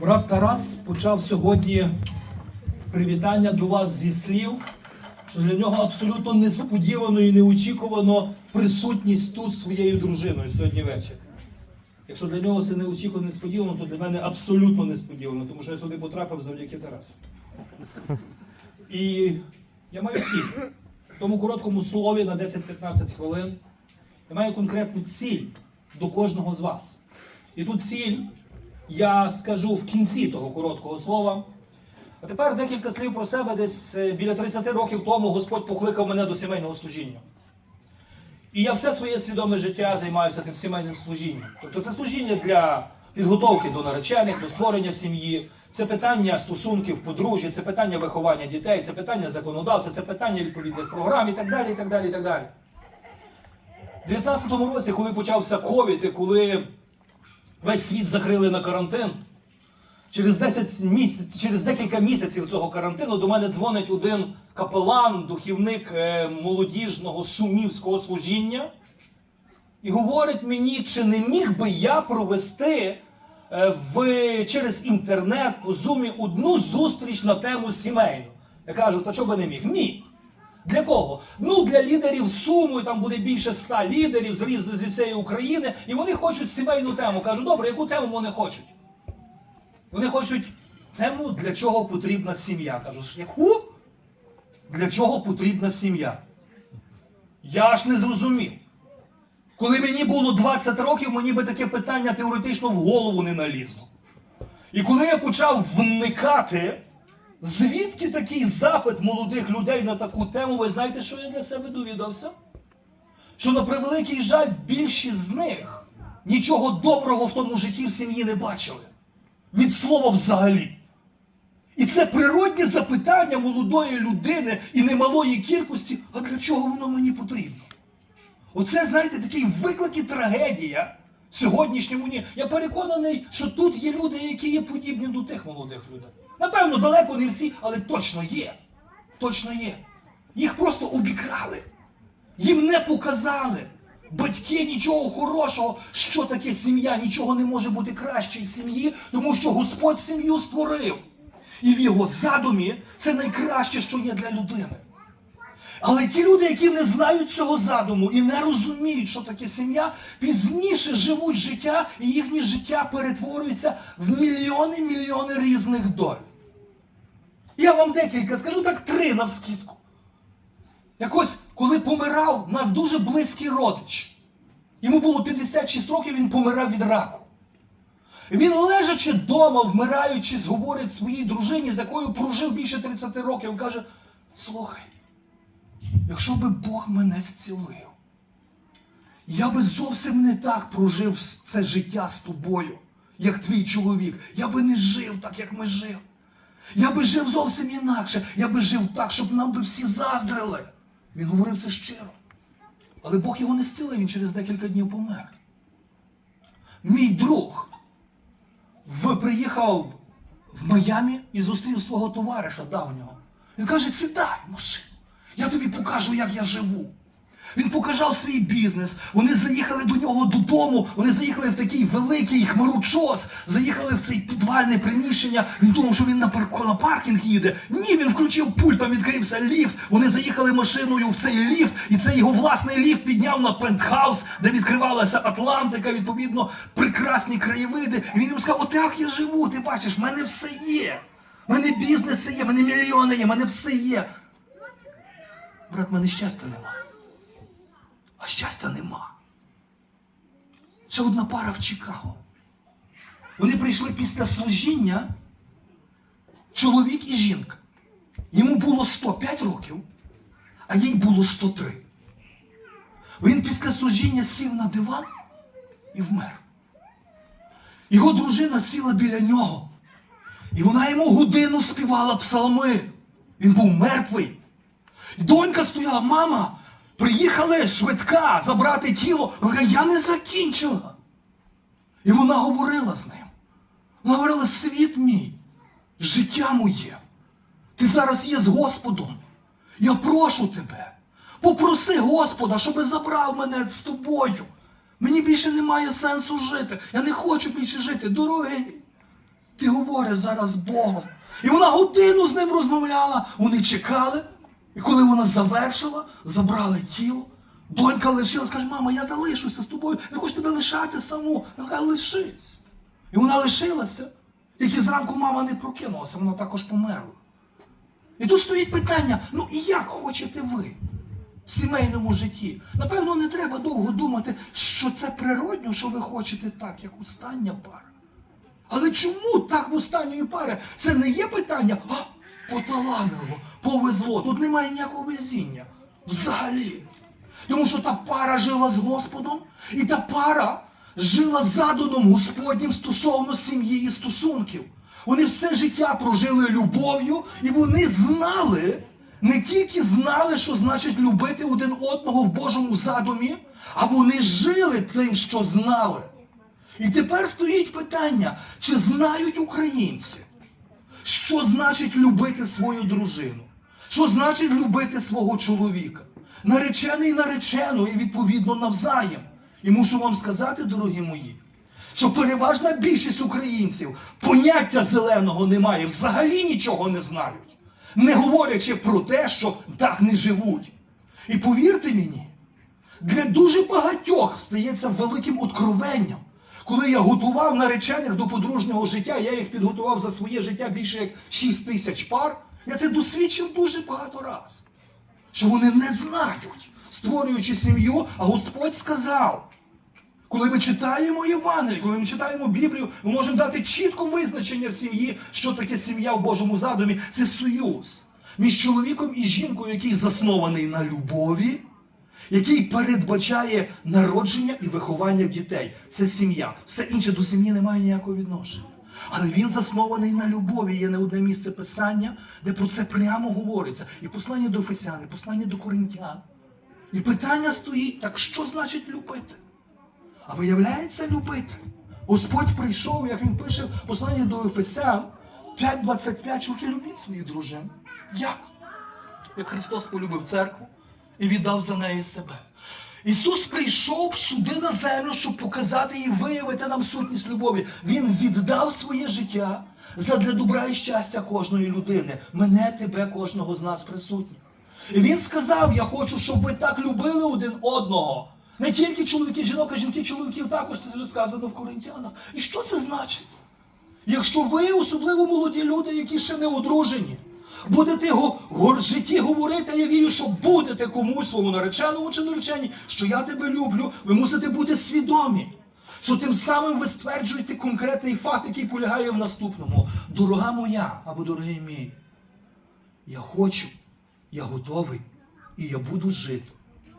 Брат Тарас почав сьогодні привітання до вас зі слів, що для нього абсолютно несподівано і неочікувано присутність тут своєю дружиною сьогодні вечір. Якщо для нього це неочікувано несподівано, то для мене абсолютно несподівано, тому що я сюди потрапив завдяки Тарасу. І я маю ціль. В тому короткому слові на 10-15 хвилин я маю конкретну ціль до кожного з вас. І тут ціль я скажу в кінці того короткого слова. А тепер декілька слів про себе. Десь е, біля 30 років тому Господь покликав мене до сімейного служіння. І я все своє свідоме життя займаюся тим сімейним служінням. Тобто це служіння для підготовки до наречених, до створення сім'ї, це питання стосунків подружжя, це питання виховання дітей, це питання законодавства, це питання відповідних програм і так далі. і так далі, і так далі. У 19-му році, коли почався ковід, і коли весь світ закрили на карантин, через 10 місяць, через декілька місяців цього карантину до мене дзвонить один капелан, духівник е, молодіжного сумівського служіння, і говорить мені, чи не міг би я провести е, в, через інтернет по зумі одну зустріч на тему сімейну. Я кажу, та чого би не міг? Міг. Для кого? Ну, для лідерів Суму, і там буде більше ста лідерів з різ- зі всієї України, і вони хочуть сімейну тему. Кажу, добре, яку тему вони хочуть? Вони хочуть тему, для чого потрібна сім'я. Кажу, «Ж яку? Для чого потрібна сім'я? Я ж не зрозумів. Коли мені було 20 років, мені би таке питання теоретично в голову не налізло. І коли я почав вникати, звідки такий запит молодих людей на таку тему, ви знаєте, що я для себе довідався? Що на превеликий жаль, більшість з них нічого доброго в тому житті в сім'ї не бачили. Від слова взагалі. І це природнє запитання молодої людини і немалої кількості, а для чого воно мені потрібно? Оце, знаєте, такий виклик і трагедія сьогоднішньому ні. Я переконаний, що тут є люди, які є подібні до тих молодих людей. Напевно, далеко не всі, але точно є. Точно є. Їх просто обікрали. Їм не показали. Батьки нічого хорошого, що таке сім'я, нічого не може бути краще сім'ї, тому що Господь сім'ю створив. І в його задумі це найкраще, що є для людини. Але ті люди, які не знають цього задуму і не розуміють, що таке сім'я, пізніше живуть життя, і їхнє життя перетворюється в мільйони мільйони різних доль. Я вам декілька скажу так три навскідку. Якось, коли помирав, у нас дуже близький родич. Йому було 56 років, він помирав від раку. Він, лежачи вдома, вмираючи, говорить своїй дружині, з якою прожив більше 30 років, каже: слухай, якщо би Бог мене зцілив, я би зовсім не так прожив це життя з тобою, як твій чоловік. Я би не жив так, як ми жили. Я би жив зовсім інакше. Я би жив так, щоб нам би всі заздрили. Він говорив це щиро. Але Бог його не зцілив, він через декілька днів помер. Мій друг приїхав в Майамі і зустрів свого товариша давнього. Він каже, сідай машину, я тобі покажу, як я живу. Він показав свій бізнес. Вони заїхали до нього додому. Вони заїхали в такий великий хмарочос, заїхали в цей підвальне приміщення. Він думав, що він на, на паркінг їде. Ні, він включив пульт, там відкрився ліфт. Вони заїхали машиною в цей ліфт, і цей його власний ліфт підняв на пентхаус, де відкривалася Атлантика, відповідно, прекрасні краєвиди. І він йому сказав: отак я живу, ти бачиш, в мене все є. В мене бізнес є, в мене мільйони є, в мене все є. Брат, мене щастя нема. А щастя нема. Ще одна пара в Чикаго. Вони прийшли після служіння, чоловік і жінка. Йому було 105 років, а їй було 103. Він після служіння сів на диван і вмер. Його дружина сіла біля нього. І вона йому годину співала псалми. Він був мертвий. Донька стояла, мама, приїхали швидка забрати тіло. Вона я не закінчила. І вона говорила з ним. Вона говорила, світ мій, життя моє. Ти зараз є з Господом. Я прошу тебе. Попроси Господа, щоб забрав мене з тобою. Мені більше немає сенсу жити. Я не хочу більше жити. Дорогий, ти говориш зараз з Богом. І вона годину з ним розмовляла, вони чекали. І коли вона завершила, забрали тіло. Донька лишилась, каже, мама, я залишуся з тобою, не хочу тебе лишати саму. Вона лишись. І вона лишилася. Тільки зранку мама не прокинулася, вона також померла. І тут стоїть питання: ну і як хочете ви в сімейному житті? Напевно, не треба довго думати, що це природньо, що ви хочете так, як остання пара. Але чому так в останньої пари? Це не є питання, а поталанило, повезло. Тут немає ніякого везіння. Взагалі. Тому що та пара жила з Господом, і та пара жила задумом Господнім стосовно сім'ї і стосунків. Вони все життя прожили любов'ю, і вони знали, не тільки знали, що значить любити один одного в Божому задумі, а вони жили тим, що знали. І тепер стоїть питання, чи знають українці, що значить любити свою дружину? Що значить любити свого чоловіка? Наречений наречену і відповідно навзаєм. І мушу вам сказати, дорогі мої, що переважна більшість українців поняття зеленого немає, взагалі нічого не знають, не говорячи про те, що так не живуть. І повірте мені, для дуже багатьох стається великим откровенням. Коли я готував наречених до подружнього життя, я їх підготував за своє життя більше як 6 тисяч пар. Я це досвідчив дуже багато раз. Що вони не знають, створюючи сім'ю, а Господь сказав. Коли ми читаємо Євангеліє, коли ми читаємо Біблію, ми можемо дати чітко визначення сім'ї, що таке сім'я в Божому задумі. Це союз між чоловіком і жінкою, який заснований на любові, який передбачає народження і виховання дітей. Це сім'я. Все інше до сім'ї не має ніякого відношення. Але він заснований на любові. Є не одне місце писання, де про це прямо говориться. І послання до Ефесян, і послання до Коринтян. І питання стоїть: так що значить любити? А виявляється, любити. Господь прийшов, як він пише в посланні до Ефесян 5.25, чоловіки, любіть своїх дружин. Як? Як Христос полюбив церкву і віддав за неї себе. Ісус прийшов сюди на землю, щоб показати і виявити нам сутність любові. Він віддав своє життя задля добра і щастя кожної людини. Мене, тебе, кожного з нас присутніх. І він сказав: Я хочу, щоб ви так любили один одного. Не тільки чоловіки, жінок, а жінки, чоловіків також це вже сказано в Коринтянах. І що це значить? Якщо ви, особливо молоді люди, які ще не одружені, будете в житті говорити, я вірю, що будете комусь своєму нареченому чи нареченій, що я тебе люблю, ви мусите бути свідомі. Що тим самим ви стверджуєте конкретний факт, який полягає в наступному. Дорога моя або дорогий мій, я хочу, я готовий, і я буду жити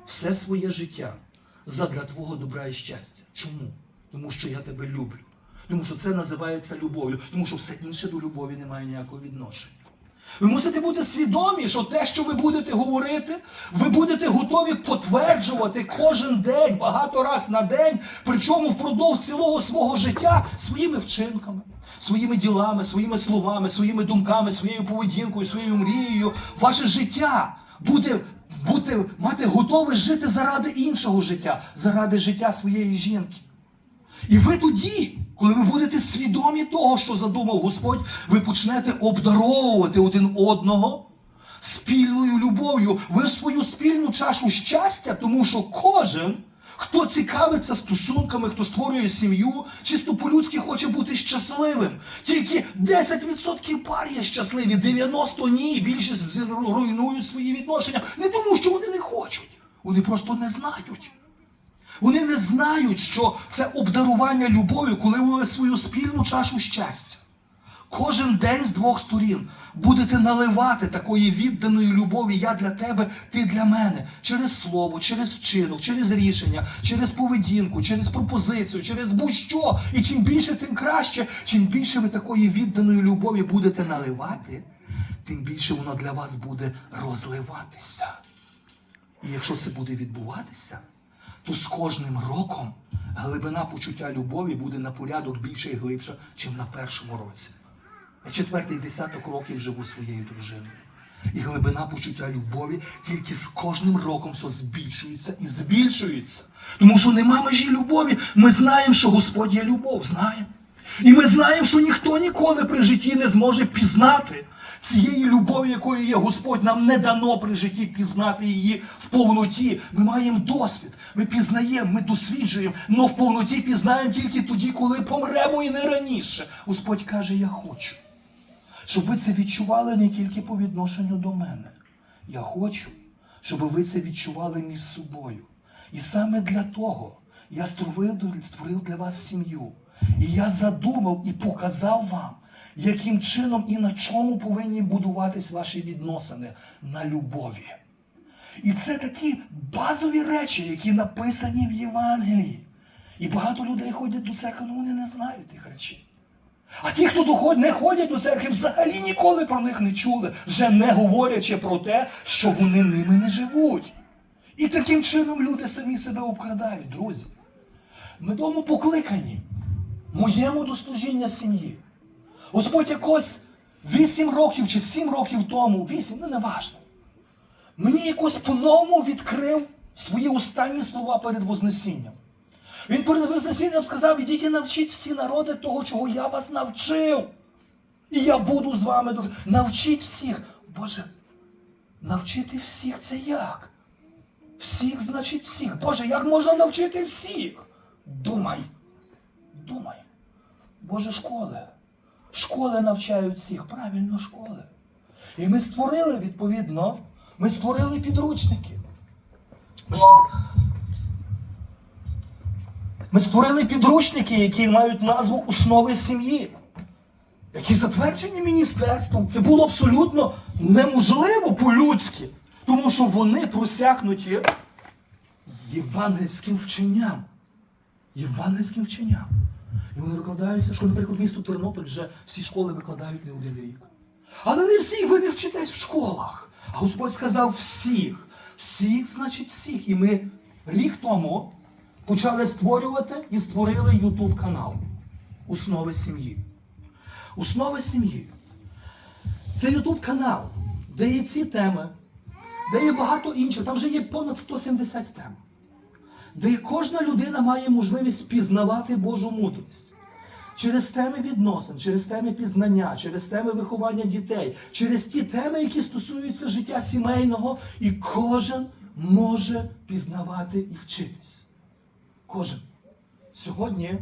все своє життя задля твого добра і щастя. Чому? Тому що я тебе люблю. Тому що це називається любов'ю, тому що все інше до любові не має ніякого відношення. Ви мусите бути свідомі, що те, що ви будете говорити, ви будете готові потверджувати кожен день, багато раз на день, причому впродовж цілого свого життя своїми вчинками, своїми ділами, своїми словами, своїми думками, своєю поведінкою, своєю мрією. Ваше життя буде, буде мати готове жити заради іншого життя, заради життя своєї жінки. І ви тоді, коли ви будете свідомі того, що задумав Господь, ви почнете обдаровувати один одного спільною любов'ю. Ви в свою спільну чашу щастя, тому що кожен, хто цікавиться стосунками, хто створює сім'ю, чисто по-людськи хоче бути щасливим. Тільки 10% пар є щасливі, 90% ні. Більшість руйнують свої відношення. Не тому, що вони не хочуть. Вони просто не знають. Вони не знають, що це обдарування любов'ю, коли ви свою спільну чашу щастя. Кожен день з двох сторін будете наливати такої відданої любові я для тебе, ти для мене. Через слово, через вчинок, через рішення, через поведінку, через пропозицію, через будь-що. І чим більше, тим краще. Чим більше ви такої відданої любові будете наливати, тим більше воно для вас буде розливатися. І якщо це буде відбуватися, то з кожним роком глибина почуття любові буде на порядок більше і глибша, ніж на першому році. Я четвертий десяток років живу своєю дружиною. І глибина почуття любові тільки з кожним роком все збільшується і збільшується. Тому що нема межі любові. Ми знаємо, що Господь є любов, знаємо. І ми знаємо, що ніхто ніколи при житті не зможе пізнати цієї любові, якою є Господь. Нам не дано при житті пізнати її в повноті. Ми маємо досвід, ми пізнаємо, ми досліджуємо, але в повноті пізнаємо тільки тоді, коли помремо і не раніше. Господь каже: Я хочу, щоб ви це відчували не тільки по відношенню до мене. Я хочу, щоб ви це відчували між собою. І саме для того я створив для вас сім'ю. І я задумав і показав вам, яким чином і на чому повинні будуватись ваші відносини на любові. І це такі базові речі, які написані в Євангелії. І багато людей ходять до церкви, але вони не знають тих речей. А ті, хто не ходять до церкви, взагалі ніколи про них не чули, вже не говорячи про те, що вони ними не живуть. І таким чином люди самі себе обкрадають, друзі. Ми дому покликані моєму до служіння сім'ї. Господь якось 8 років чи 7 років тому, 8, ну не важливо, мені якось по-новому відкрив свої останні слова перед Вознесінням. Він перед Вознесінням сказав, ідіть і навчіть всі народи того, чого я вас навчив. І я буду з вами. Навчіть всіх. Боже, навчити всіх це як? Всіх, значить, всіх. Боже, як можна навчити всіх? Думай. Думай. Боже, школи. Школи навчають всіх. Правильно, школи. І ми створили, відповідно, ми створили підручники. Ми ст- Ми створили підручники, які мають назву Основи сім'ї, які затверджені міністерством. Це було абсолютно неможливо по-людськи, тому що вони просякнуті євангельським вченням. Євангельським вченням. І вони викладаються, що, наприклад, місто Тернопіль вже всі школи викладають не один рік. Але не всі, ви не вчитесь в школах. А Господь сказав всіх. Всіх, значить, всіх. І ми рік тому почали створювати і створили YouTube канал Основи сім'ї. Основи сім'ї. Це YouTube канал, де є ці теми, де є багато інших. Там вже є понад 170 тем. Де кожна людина має можливість пізнавати Божу мудрість. Через теми відносин, через теми пізнання, через теми виховання дітей, через ті теми, які стосуються життя сімейного, і кожен може пізнавати і вчитись. Кожен. Сьогодні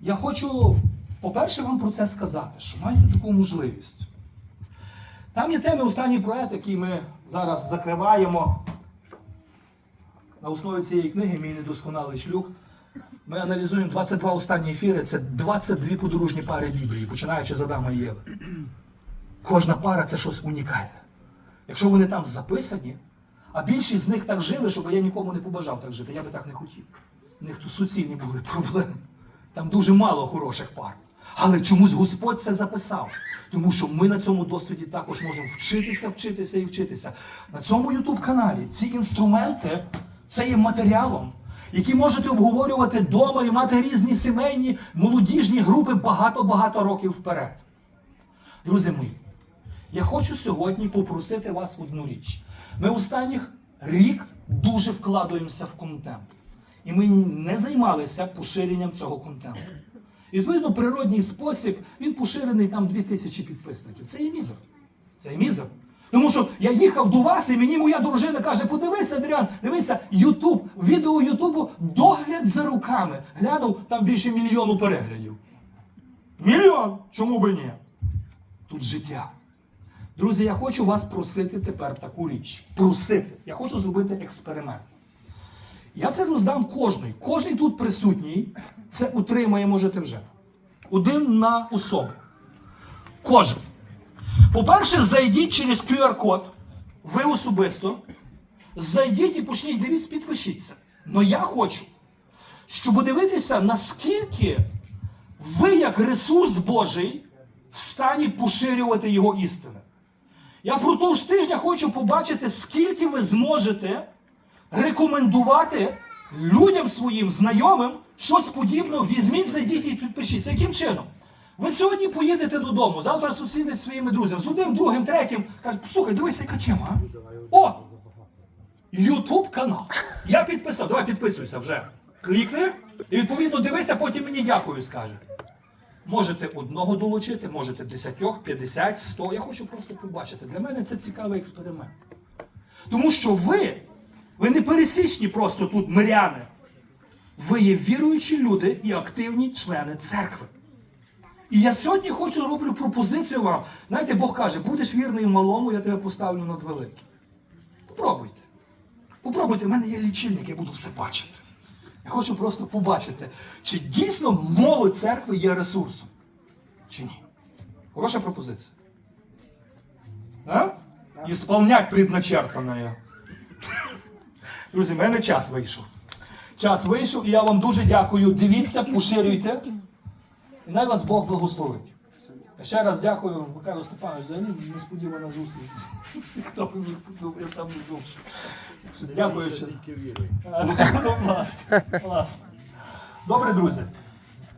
я хочу, по-перше, вам про це сказати, що маєте таку можливість. Там є теми останній проект, який ми зараз закриваємо. На основі цієї книги Мій недосконалий шлюб. Ми аналізуємо 22 останні ефіри, це 22 подружні пари Біблії, починаючи з Адама і Єви. Кожна пара це щось унікальне. Якщо вони там записані, а більшість з них так жили, щоб я нікому не побажав так жити, я би так не хотів. У них тут суцільні були проблеми. Там дуже мало хороших пар. Але чомусь Господь це записав. Тому що ми на цьому досвіді також можемо вчитися, вчитися і вчитися. На цьому YouTube каналі ці інструменти це є матеріалом, який можете обговорювати вдома і мати різні сімейні, молодіжні групи багато-багато років вперед. Друзі мої, я хочу сьогодні попросити вас одну річ. Ми останніх рік дуже вкладаємося в контент. І ми не займалися поширенням цього контенту. Відповідно, природній спосіб, він поширений там 2000 підписників. Це є мізер. Це є мізер. Тому що я їхав до вас, і мені моя дружина каже: подивися, Адріан, дивися, Ютуб, відео Ютубу, догляд за руками. Глянув, там більше мільйону переглядів. Мільйон! Чому би ні? Тут життя. Друзі, я хочу вас просити тепер таку річ. Просити. Я хочу зробити експеримент. Я це роздам кожний. Кожний тут присутній це утримає, можете вже. Один на особу. Кожен. По-перше, зайдіть через QR-код. Ви особисто. Зайдіть і почніть, дивіться, підпишіться. Но я хочу, щоб подивитися, наскільки ви, як ресурс Божий, в стані поширювати його істини. Я впродовж тижня хочу побачити, скільки ви зможете рекомендувати людям своїм знайомим щось подібне. Візьміть, зайдіть і підпишіться. Яким чином? Ви сьогодні поїдете додому, завтра зустрінетесь зі своїми друзями, з одним, другим, третім. Кажуть, слухай, дивися, яка тема. а? О! Ютуб канал. Я підписав. Давай підписуйся вже. Клікни. І відповідно дивися, потім мені дякую скаже. Можете одного долучити, можете десятьох, п'ятдесят, сто. Я хочу просто побачити. Для мене це цікавий експеримент. Тому що ви, ви не пересічні просто тут миряни. Ви є віруючі люди і активні члени церкви. І я сьогодні хочу роблю пропозицію вам. Знаєте, Бог каже, будеш вірний в малому, я тебе поставлю над великим. Попробуйте. Попробуйте, в мене є лічильник, я буду все бачити. Я хочу просто побачити, чи дійсно молодь церкви є ресурсом. Чи ні? Хороша пропозиція. А? Ісполнять предначертане. Друзі, в мене час вийшов. Час вийшов, і я вам дуже дякую. Дивіться, поширюйте. І най вас Бог благословить. Ще раз дякую, Михайло Степанович, за несподівана зустріч. Хто б міг подумав, я сам не думав. Дякую ще. Власне. Добре, друзі.